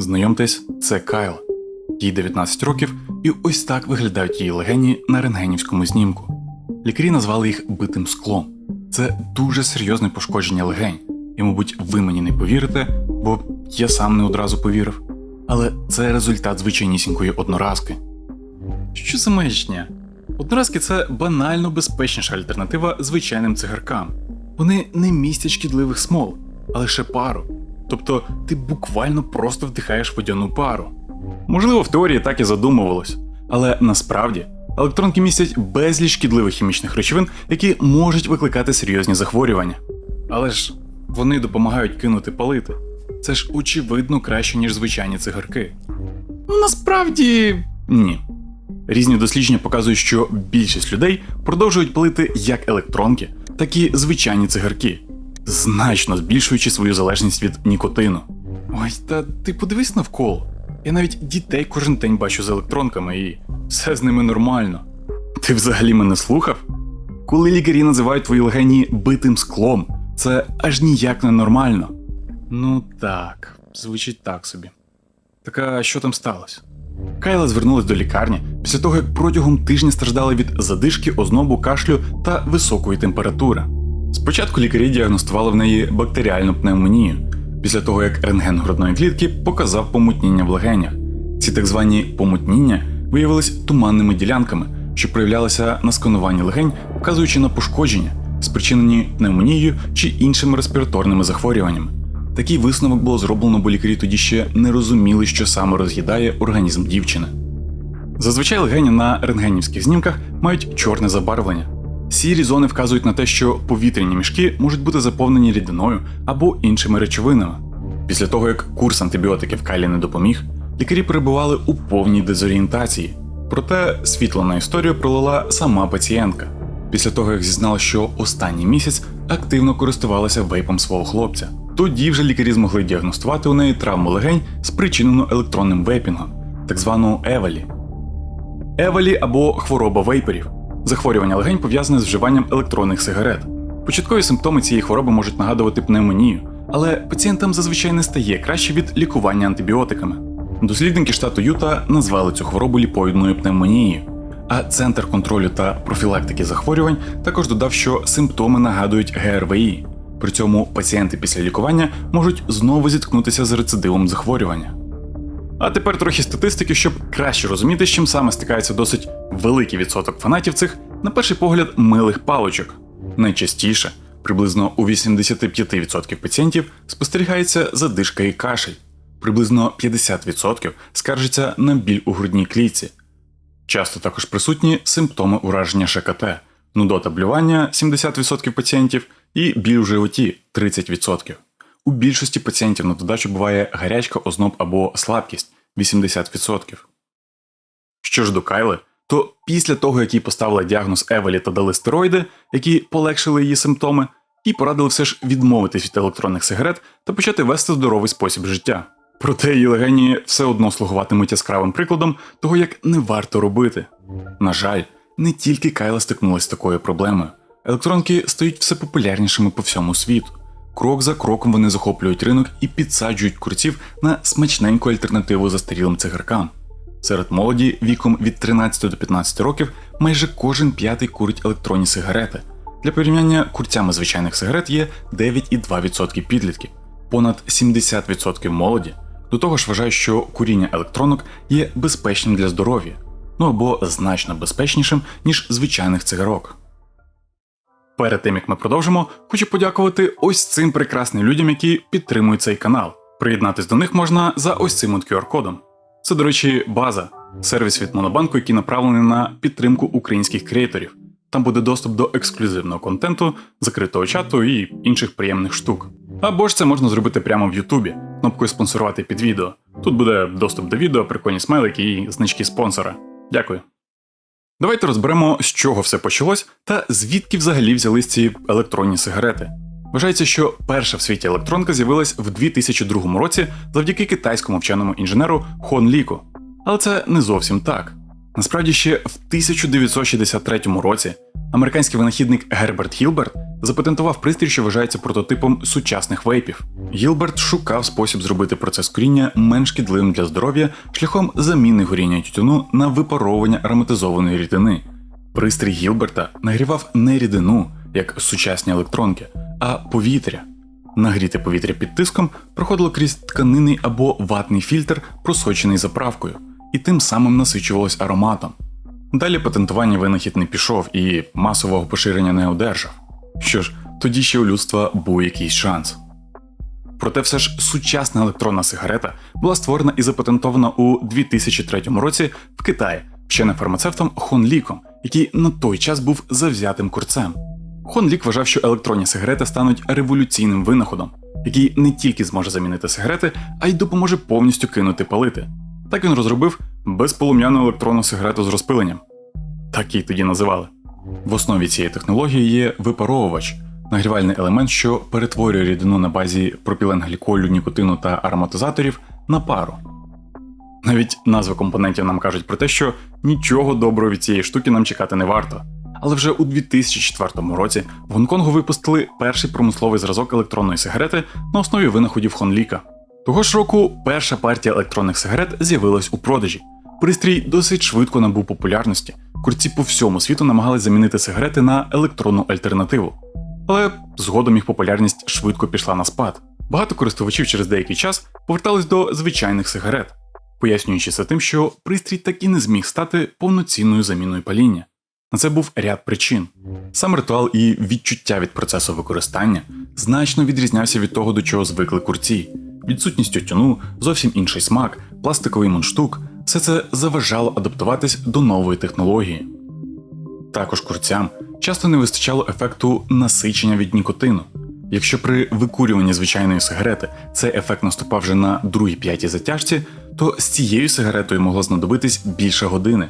Знайомтесь, це Кайл. Їй 19 років, і ось так виглядають її легені на рентгенівському знімку. Лікарі назвали їх битим склом. Це дуже серйозне пошкодження легень, і, мабуть, ви мені не повірите, бо я сам не одразу повірив. Але це результат звичайнісінької одноразки. Що за маячня? Одноразки це банально безпечніша альтернатива звичайним цигаркам. Вони не містять шкідливих смол, а лише пару. Тобто ти буквально просто вдихаєш водяну пару. Можливо, в теорії так і задумувалось, але насправді електронки містять безліч шкідливих хімічних речовин, які можуть викликати серйозні захворювання. Але ж вони допомагають кинути палити. Це ж очевидно краще, ніж звичайні цигарки. Ну насправді ні. Різні дослідження показують, що більшість людей продовжують палити як електронки, так і звичайні цигарки, значно збільшуючи свою залежність від нікотину. Ой, та ти подивись навколо. Я навіть дітей кожен день бачу з електронками і все з ними нормально. Ти взагалі мене слухав? Коли лікарі називають твої легені битим склом, це аж ніяк не нормально. Ну так, звучить так собі. Так а що там сталося? Кайла звернулась до лікарні після того, як протягом тижня страждала від задишки, ознобу, кашлю та високої температури. Спочатку лікарі діагностували в неї бактеріальну пневмонію, після того як рентген грудної клітки показав помутніння в легенях. Ці так звані помутніння виявились туманними ділянками, що проявлялися на скануванні легень, вказуючи на пошкодження, спричинені пневмонією чи іншими респіраторними захворюваннями. Такий висновок було зроблено, бо лікарі тоді ще не розуміли, що саме роз'їдає організм дівчини. Зазвичай легені на рентгенівських знімках мають чорне забарвлення. Сірі зони вказують на те, що повітряні мішки можуть бути заповнені рідиною або іншими речовинами. Після того, як курс антибіотиків Кайлі не допоміг, лікарі перебували у повній дезорієнтації. Проте світло на історію пролила сама пацієнтка. Після того, як зізнала, що останній місяць активно користувалася вейпом свого хлопця. Тоді вже лікарі змогли діагностувати у неї травму легень, спричинену електронним вейпінгом, так звану Евалі. Евалі або хвороба вейперів захворювання легень пов'язане з вживанням електронних сигарет. Початкові симптоми цієї хвороби можуть нагадувати пневмонію, але пацієнтам зазвичай не стає краще від лікування антибіотиками. Дослідники штату Юта назвали цю хворобу ліпоїдною пневмонією. А центр контролю та профілактики захворювань також додав, що симптоми нагадують ГРВІ. При цьому пацієнти після лікування можуть знову зіткнутися з рецидивом захворювання. А тепер трохи статистики, щоб краще розуміти, з чим саме стикається досить великий відсоток фанатів цих, на перший погляд, милих паличок. Найчастіше, приблизно у 85% пацієнтів, спостерігається задишка і кашель, приблизно 50% скаржиться на біль у грудній клітці. Часто також присутні симптоми ураження ШКТ, нудота блювання 70% пацієнтів і біль у животі 30%. У більшості пацієнтів на додачу буває гарячка, озноб або слабкість 80%. Що ж до Кайли, то після того, як їй поставили діагноз Евелі та дали стероїди, які полегшили її симптоми, їй порадили все ж відмовитись від електронних сигарет та почати вести здоровий спосіб життя. Проте її легені все одно слугуватимуть яскравим прикладом того, як не варто робити. На жаль, не тільки Кайла стикнулася з такою проблемою. Електронки стають все популярнішими по всьому світу. Крок за кроком вони захоплюють ринок і підсаджують курців на смачненьку альтернативу застарілим цигаркам. Серед молоді віком від 13 до 15 років майже кожен п'ятий курить електронні сигарети. Для порівняння курцями звичайних сигарет є 9,2% підлітків, понад 70% молоді. До того ж вважають, що куріння електронок є безпечним для здоров'я, ну або значно безпечнішим, ніж звичайних цигарок. Перед тим як ми продовжимо, хочу подякувати ось цим прекрасним людям, які підтримують цей канал. Приєднатись до них можна за ось цим QR-кодом. Це, до речі, база, сервіс від Монобанку, який направлений на підтримку українських креаторів. Там буде доступ до ексклюзивного контенту, закритого чату і інших приємних штук. Або ж це можна зробити прямо в Ютубі, кнопкою спонсорувати під відео. Тут буде доступ до відео, прикольні смайлики і значки спонсора. Дякую. Давайте розберемо, з чого все почалось та звідки взагалі взялись ці електронні сигарети. Вважається, що перша в світі електронка з'явилась в 2002 році завдяки китайському вченому інженеру Хон Ліку. Але це не зовсім так. Насправді ще в 1963 році Американський винахідник Герберт Гілберт запатентував пристрій, що вважається прототипом сучасних вейпів. Гілберт шукав спосіб зробити процес куріння менш шкідливим для здоров'я шляхом заміни горіння тютюну на випаровування ароматизованої рідини. Пристрій Гілберта нагрівав не рідину, як сучасні електронки, а повітря. Нагріте повітря під тиском проходило крізь тканинний або ватний фільтр, просочений заправкою, і тим самим насичувалось ароматом. Далі патентування винахід не пішов і масового поширення не одержав. Що ж, тоді ще у людства був якийсь шанс. Проте все ж сучасна електронна сигарета була створена і запатентована у 2003 році в Китаї вченим фармацевтом Хон Ліком, який на той час був завзятим курцем. Хон Лік вважав, що електронні сигарети стануть революційним винаходом, який не тільки зможе замінити сигарети, а й допоможе повністю кинути палити. Так він розробив безполум'яну електронну сигарету з розпиленням. Так її тоді називали. В основі цієї технології є випаровувач, нагрівальний елемент, що перетворює рідину на базі пропіленгліколю, нікотину та ароматизаторів на пару. Навіть назви компонентів нам кажуть про те, що нічого доброго від цієї штуки нам чекати не варто. Але вже у 2004 році в Гонконгу випустили перший промисловий зразок електронної сигарети на основі винаходів Хонліка. Того ж року перша партія електронних сигарет з'явилась у продажі. Пристрій досить швидко набув популярності. Курці по всьому світу намагались замінити сигарети на електронну альтернативу. Але згодом їх популярність швидко пішла на спад. Багато користувачів через деякий час повертались до звичайних сигарет, пояснюючи це тим, що пристрій так і не зміг стати повноцінною заміною паління. На це був ряд причин. Сам ритуал і відчуття від процесу використання значно відрізнявся від того, до чого звикли курці. Відсутність тютюну, зовсім інший смак, пластиковий мундштук все це заважало адаптуватись до нової технології. Також курцям часто не вистачало ефекту насичення від нікотину. Якщо при викурюванні звичайної сигарети цей ефект наступав вже на другій п'ятій затяжці, то з цією сигаретою могло знадобитись більше години.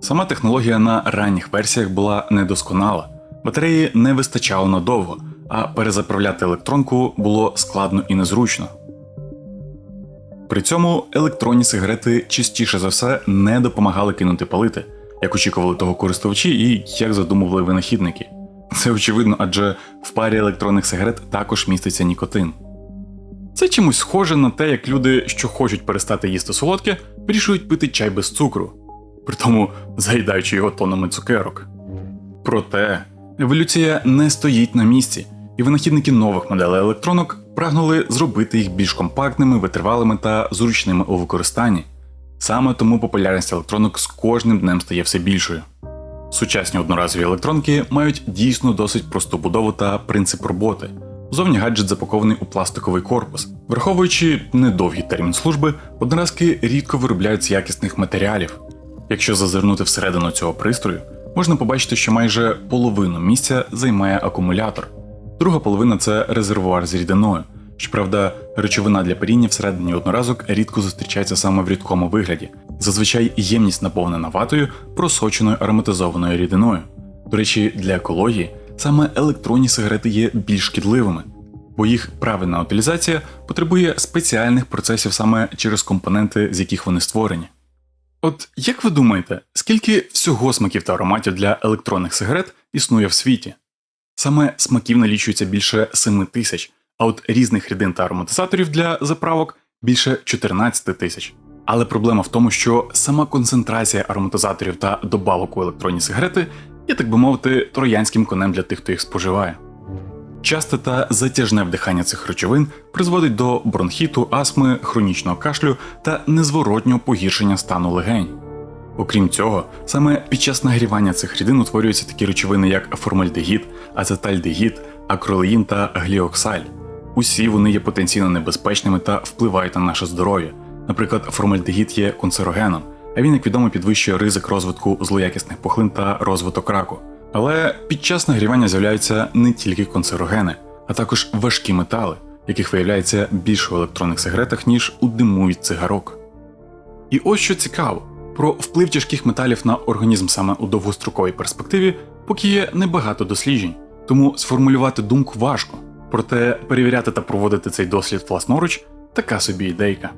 Сама технологія на ранніх версіях була недосконала, батареї не вистачало надовго, а перезаправляти електронку було складно і незручно. При цьому електронні сигарети частіше за все не допомагали кинути палити, як очікували того користувачі і як задумували винахідники. Це очевидно, адже в парі електронних сигарет також міститься нікотин. Це чимось схоже на те, як люди, що хочуть перестати їсти солодке, вирішують пити чай без цукру, притому заїдаючи його тонами цукерок. Проте еволюція не стоїть на місці, і винахідники нових моделей електронок прагнули зробити їх більш компактними, витривалими та зручними у використанні. Саме тому популярність електронок з кожним днем стає все більшою. Сучасні одноразові електронки мають дійсно досить просту будову та принцип роботи. Зовні гаджет запакований у пластиковий корпус. Враховуючи недовгий термін служби, одноразки рідко виробляють з якісних матеріалів. Якщо зазирнути всередину цього пристрою, можна побачити, що майже половину місця займає акумулятор. Друга половина це резервуар з рідиною. Щоправда, речовина для паріння всередині одноразок рідко зустрічається саме в рідкому вигляді. Зазвичай ємність наповнена ватою, просоченою ароматизованою рідиною. До речі, для екології саме електронні сигарети є більш шкідливими, бо їх правильна утилізація потребує спеціальних процесів саме через компоненти, з яких вони створені. От як ви думаєте, скільки всього смаків та ароматів для електронних сигарет існує в світі? Саме смаків налічується більше 7 тисяч, а от різних рідин та ароматизаторів для заправок більше 14 тисяч. Але проблема в тому, що сама концентрація ароматизаторів та добавок у електронні сигарети є, так би мовити, троянським конем для тих, хто їх споживає. Часте та затяжне вдихання цих речовин призводить до бронхіту, астми, хронічного кашлю та незворотнього погіршення стану легень. Окрім цього, саме під час нагрівання цих рідин утворюються такі речовини, як формальдегід, ацетальдегід, акролеїн та гліоксаль. Усі вони є потенційно небезпечними та впливають на наше здоров'я. Наприклад, формальдегід є канцерогеном, а він, як відомо, підвищує ризик розвитку злоякісних пухлин та розвиток раку. Але під час нагрівання з'являються не тільки канцерогени, а також важкі метали, яких виявляється більше у електронних сигаретах, ніж у диму від цигарок. І ось що цікаво, про вплив тяжких металів на організм саме у довгостроковій перспективі поки є небагато досліджень, тому сформулювати думку важко, проте перевіряти та проводити цей дослід власноруч така собі ідейка.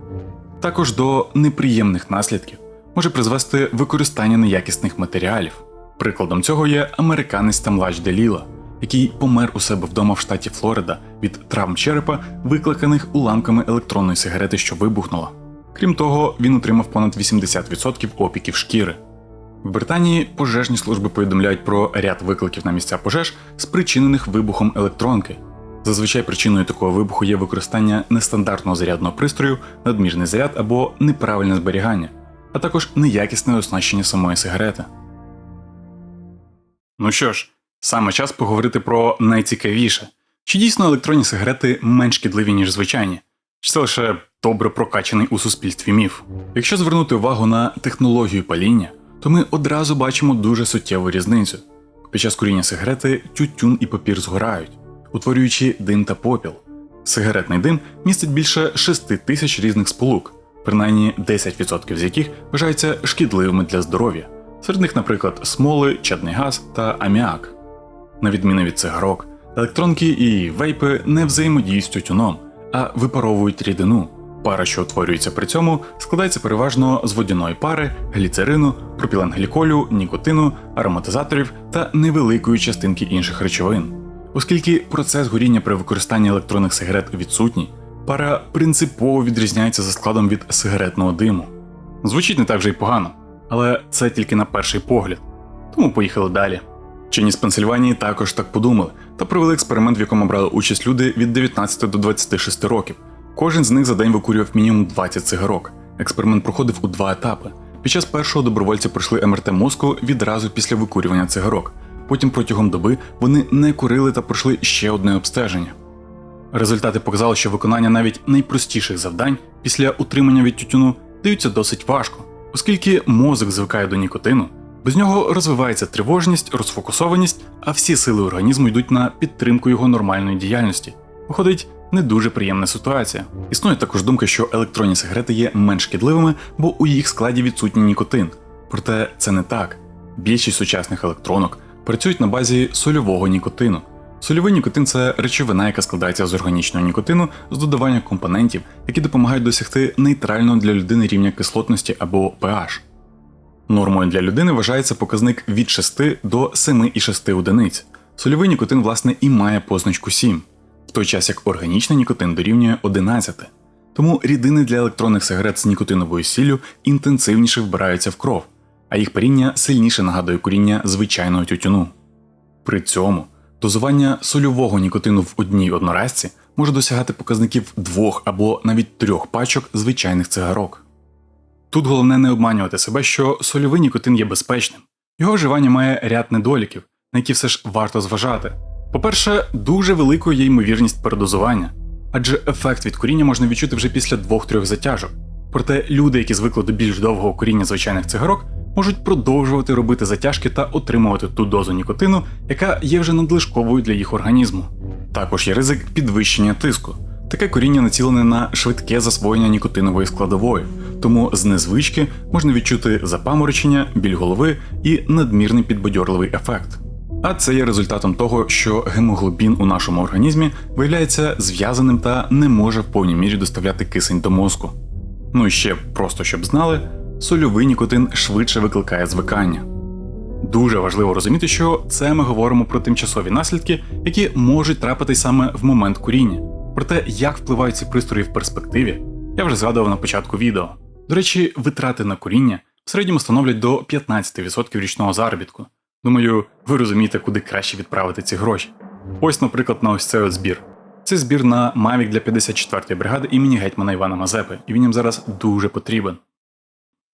Також до неприємних наслідків може призвести використання неякісних матеріалів. Прикладом цього є американець Тамлач Деліла, який помер у себе вдома в штаті Флорида від травм черепа, викликаних уламками електронної сигарети, що вибухнула. Крім того, він отримав понад 80% опіків шкіри. В Британії пожежні служби повідомляють про ряд викликів на місця пожеж, спричинених вибухом електронки. Зазвичай причиною такого вибуху є використання нестандартного зарядного пристрою, надмірний заряд або неправильне зберігання, а також неякісне оснащення самої сигарети. Ну що ж, саме час поговорити про найцікавіше. Чи дійсно електронні сигарети менш шкідливі, ніж звичайні? Чи це лише добре прокачаний у суспільстві міф? Якщо звернути увагу на технологію паління, то ми одразу бачимо дуже суттєву різницю. Під час куріння сигарети тютюн і папір згорають, утворюючи дим та попіл. Сигаретний дим містить більше 6 тисяч різних сполук, принаймні 10% з яких вважаються шкідливими для здоров'я. Серед них, наприклад, смоли, чадний газ та аміак. На відміну від цигарок, електронки і вейпи не взаємодіють з тютюном, а випаровують рідину. Пара, що утворюється при цьому, складається переважно з водяної пари, гліцерину, пропіленгліколю, нікотину, ароматизаторів та невеликої частинки інших речовин. Оскільки процес горіння при використанні електронних сигарет відсутній, пара принципово відрізняється за складом від сигаретного диму. Звучить не так вже й погано, але це тільки на перший погляд. Тому поїхали далі. Вчені з Пенсильванії також так подумали та провели експеримент, в якому брали участь люди від 19 до 26 років. Кожен з них за день викурював мінімум 20 цигарок. Експеримент проходив у два етапи. Під час першого добровольці пройшли МРТ мозку відразу після викурювання цигарок. Потім протягом доби вони не курили та пройшли ще одне обстеження. Результати показали, що виконання навіть найпростіших завдань після утримання від тютюну даються досить важко, оскільки мозок звикає до нікотину, без нього розвивається тривожність, розфокусованість, а всі сили організму йдуть на підтримку його нормальної діяльності. Виходить, не дуже приємна ситуація. Існує також думка, що електронні сигарети є менш шкідливими, бо у їх складі відсутній нікотин. Проте це не так. Більшість сучасних електронок працюють на базі сольового нікотину. Сольовий нікотин це речовина, яка складається з органічного нікотину з додаванням компонентів, які допомагають досягти нейтрального для людини рівня кислотності або pH. Нормою для людини вважається показник від 6 до 7,6 одиниць. Сольовий нікотин, власне, і має позначку 7, в той час як органічний нікотин дорівнює 11. Тому рідини для електронних сигарет з нікотиновою сіллю інтенсивніше вбираються в кров, а їх паріння сильніше нагадує куріння звичайного тютюну. При цьому дозування сольового нікотину в одній одноразці може досягати показників двох або навіть трьох пачок звичайних цигарок. Тут головне не обманювати себе, що сольовий нікотин є безпечним. Його вживання має ряд недоліків, на які все ж варто зважати. По-перше, дуже великою є ймовірність передозування, адже ефект від куріння можна відчути вже після двох-трьох затяжок. Проте люди, які звикли до більш довгого куріння звичайних цигарок, можуть продовжувати робити затяжки та отримувати ту дозу нікотину, яка є вже надлишковою для їх організму. Також є ризик підвищення тиску. Таке коріння націлене на швидке засвоєння нікотинової складової, тому з незвички можна відчути запаморочення, біль голови і надмірний підбадьорливий ефект. А це є результатом того, що гемоглобін у нашому організмі виявляється зв'язаним та не може в повній мірі доставляти кисень до мозку. Ну і ще просто щоб знали, сольовий нікотин швидше викликає звикання. Дуже важливо розуміти, що це ми говоримо про тимчасові наслідки, які можуть трапитись саме в момент куріння. Про те, як впливають ці пристрої в перспективі, я вже згадував на початку відео. До речі, витрати на куріння в середньому становлять до 15% річного заробітку. Думаю, ви розумієте, куди краще відправити ці гроші. Ось, наприклад, на ось цей от збір. Це збір на Mavic для 54-ї бригади імені гетьмана Івана Мазепи, і він їм зараз дуже потрібен.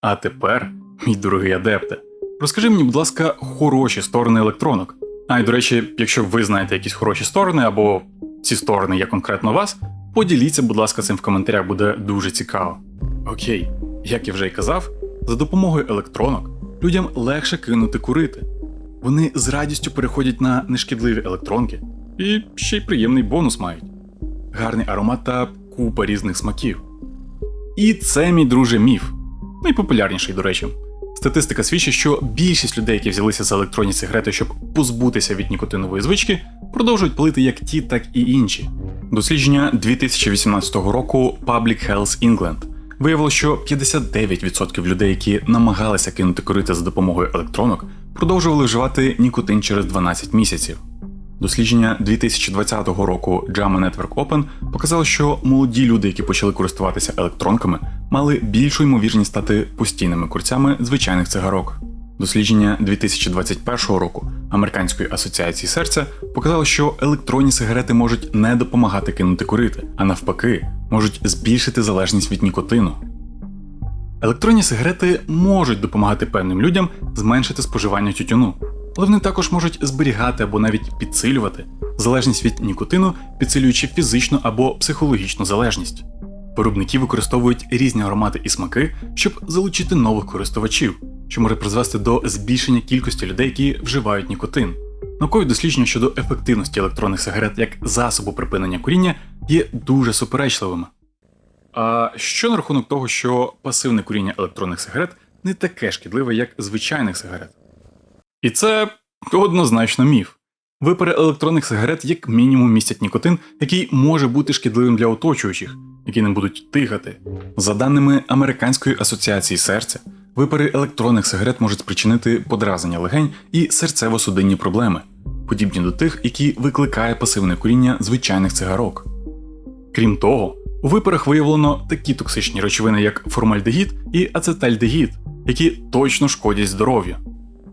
А тепер, мій дорогий адепте, розкажи мені, будь ласка, хороші сторони електронок. А й до речі, якщо ви знаєте якісь хороші сторони або ці сторони є конкретно вас, поділіться, будь ласка, цим в коментарях буде дуже цікаво. Окей, як я вже й казав, за допомогою електронок людям легше кинути курити. Вони з радістю переходять на нешкідливі електронки і ще й приємний бонус мають. Гарний аромат та купа різних смаків. І це, мій друже, міф. Найпопулярніший, до речі. Статистика свідчить, що більшість людей, які взялися за електронні сигарети, щоб позбутися від нікотинової звички, продовжують палити як ті, так і інші. Дослідження 2018 року Public Health England виявило, що 59% людей, які намагалися кинути курити за допомогою електронок, продовжували вживати нікотин через 12 місяців. Дослідження 2020 року JAMA Network Open показало, що молоді люди, які почали користуватися електронками, мали більшу ймовірність стати постійними курцями звичайних цигарок. Дослідження 2021 року Американської асоціації серця показало, що електронні сигарети можуть не допомагати кинути курити, а навпаки, можуть збільшити залежність від нікотину. Електронні сигарети можуть допомагати певним людям зменшити споживання тютюну, але вони також можуть зберігати або навіть підсилювати залежність від нікотину, підсилюючи фізичну або психологічну залежність. Виробники використовують різні аромати і смаки, щоб залучити нових користувачів, що може призвести до збільшення кількості людей, які вживають нікотин. Наукові дослідження щодо ефективності електронних сигарет як засобу припинення куріння є дуже суперечливими. А що на рахунок того, що пасивне куріння електронних сигарет не таке шкідливе, як звичайних сигарет? І це однозначно міф. Випари електронних сигарет як мінімум містять нікотин, який може бути шкідливим для оточуючих, які не будуть тихати. За даними Американської асоціації серця, випари електронних сигарет можуть спричинити подразнення легень і серцево-судинні проблеми, подібні до тих, які викликає пасивне куріння звичайних цигарок. Крім того, у випарах виявлено такі токсичні речовини, як формальдегід і ацетальдегід, які точно шкодять здоров'ю.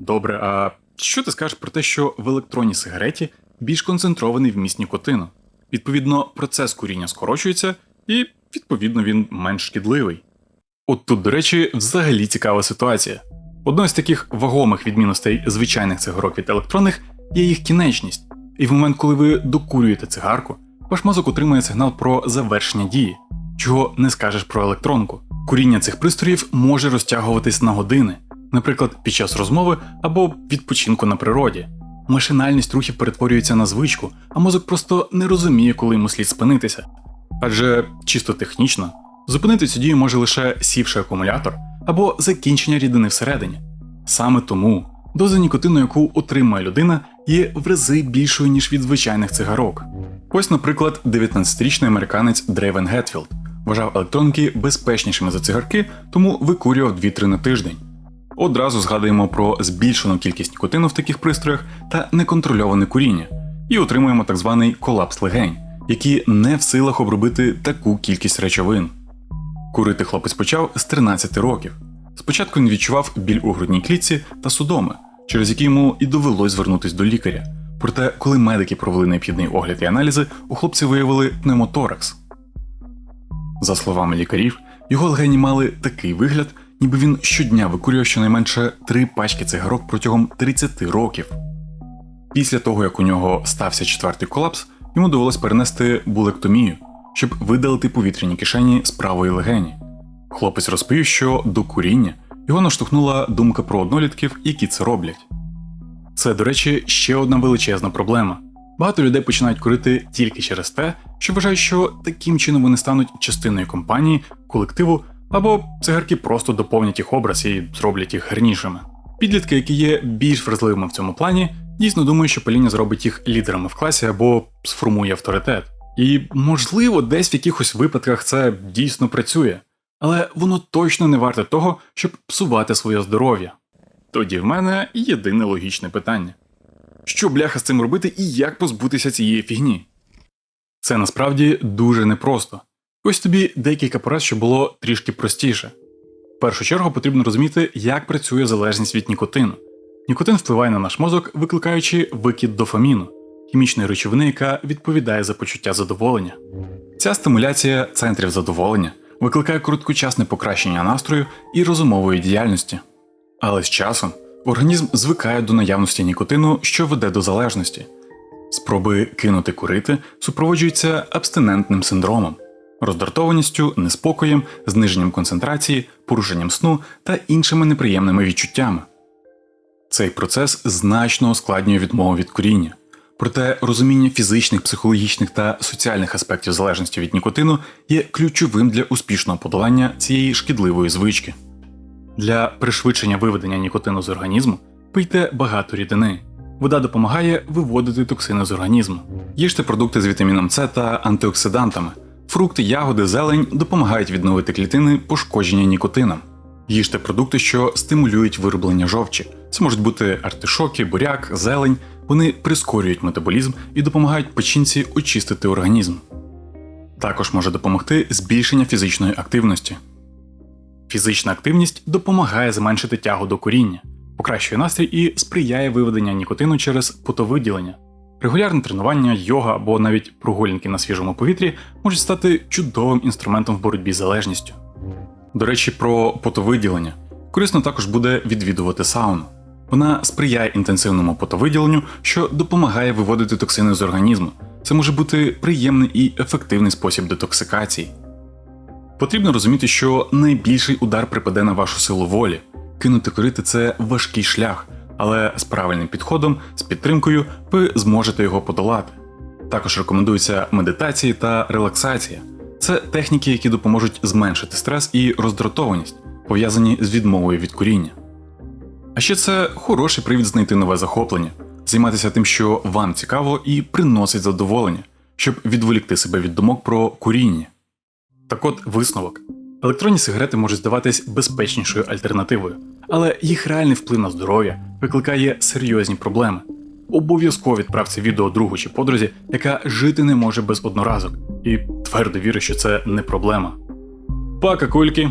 Добре, а що ти скажеш про те, що в електронній сигареті більш концентрований вміст нікотину? Відповідно, процес куріння скорочується, і, відповідно, він менш шкідливий. От тут, до речі, взагалі цікава ситуація. Одною з таких вагомих відмінностей звичайних цигарок від електронних є їх кінечність, і в момент, коли ви докурюєте цигарку, ваш мозок отримує сигнал про завершення дії, чого не скажеш про електронку. Куріння цих пристроїв може розтягуватись на години, наприклад, під час розмови або відпочинку на природі. Машинальність рухів перетворюється на звичку, а мозок просто не розуміє, коли йому слід спинитися. Адже чисто технічно зупинити цю дію може лише сівший акумулятор або закінчення рідини всередині. Саме тому доза нікотину, яку отримує людина, є в рази більшою, ніж від звичайних цигарок. Ось, наприклад, 19-річний американець Дрейвен Гетфілд вважав електронки безпечнішими за цигарки, тому викурював 2-3 на тиждень. Одразу згадуємо про збільшену кількість нікотину в таких пристроях та неконтрольоване куріння, і отримуємо так званий колапс легень, які не в силах обробити таку кількість речовин. Курити хлопець почав з 13 років. Спочатку він відчував біль у грудній клітці та судоми, через які йому і довелось звернутися до лікаря. Проте, коли медики провели необхідний огляд і аналізи, у хлопця виявили пневмоторакс. За словами лікарів, його легені мали такий вигляд, ніби він щодня викурював щонайменше три пачки цигарок протягом 30 років. Після того, як у нього стався четвертий колапс, йому довелось перенести булектомію, щоб видалити повітряні кишені з правої легені. Хлопець розповів, що до куріння його наштовхнула думка про однолітків, які це роблять. Це, до речі, ще одна величезна проблема. Багато людей починають курити тільки через те, що вважають, що таким чином вони стануть частиною компанії, колективу, або цигарки просто доповнять їх образ і зроблять їх гарнішими. Підлітки, які є більш вразливими в цьому плані, дійсно думають, що паління зробить їх лідерами в класі або сформує авторитет. І, можливо, десь в якихось випадках це дійсно працює, але воно точно не варте того, щоб псувати своє здоров'я. Тоді в мене єдине логічне питання: що бляха з цим робити і як позбутися цієї фігні? Це насправді дуже непросто. Ось тобі декілька порад, щоб було трішки простіше. В першу чергу потрібно розуміти, як працює залежність від нікотину. Нікотин впливає на наш мозок, викликаючи викид дофаміну, хімічної речовини, яка відповідає за почуття задоволення. Ця стимуляція центрів задоволення викликає короткочасне покращення настрою і розумової діяльності. Але з часом організм звикає до наявності нікотину, що веде до залежності. Спроби кинути курити супроводжуються абстинентним синдромом, роздратованістю, неспокоєм, зниженням концентрації, порушенням сну та іншими неприємними відчуттями. Цей процес значно ускладнює відмову від куріння. Проте розуміння фізичних, психологічних та соціальних аспектів залежності від нікотину є ключовим для успішного подолання цієї шкідливої звички. Для пришвидшення виведення нікотину з організму пийте багато рідини. Вода допомагає виводити токсини з організму. Їжте продукти з вітаміном С та антиоксидантами. Фрукти, ягоди, зелень допомагають відновити клітини пошкодження нікотином. Їжте продукти, що стимулюють вироблення жовчі. Це можуть бути артишоки, буряк, зелень. Вони прискорюють метаболізм і допомагають печінці очистити організм. Також може допомогти збільшення фізичної активності. Фізична активність допомагає зменшити тягу до куріння, покращує настрій і сприяє виведенню нікотину через потовиділення. Регулярне тренування, йога або навіть прогулянки на свіжому повітрі можуть стати чудовим інструментом в боротьбі з залежністю. До речі, про потовиділення. Корисно також буде відвідувати сауну. Вона сприяє інтенсивному потовиділенню, що допомагає виводити токсини з організму. Це може бути приємний і ефективний спосіб детоксикації. Потрібно розуміти, що найбільший удар припаде на вашу силу волі. Кинути курити це важкий шлях, але з правильним підходом, з підтримкою ви зможете його подолати. Також рекомендуються медитації та релаксація. Це техніки, які допоможуть зменшити стрес і роздратованість, пов'язані з відмовою від куріння. А ще це хороший привід знайти нове захоплення, займатися тим, що вам цікаво і приносить задоволення, щоб відволікти себе від думок про куріння. Так от висновок. Електронні сигарети можуть здаватись безпечнішою альтернативою, але їх реальний вплив на здоров'я викликає серйозні проблеми. Обов'язково відправ це відео другу чи подрузі, яка жити не може без одноразок, і твердо вірю, що це не проблема. Пока, кульки!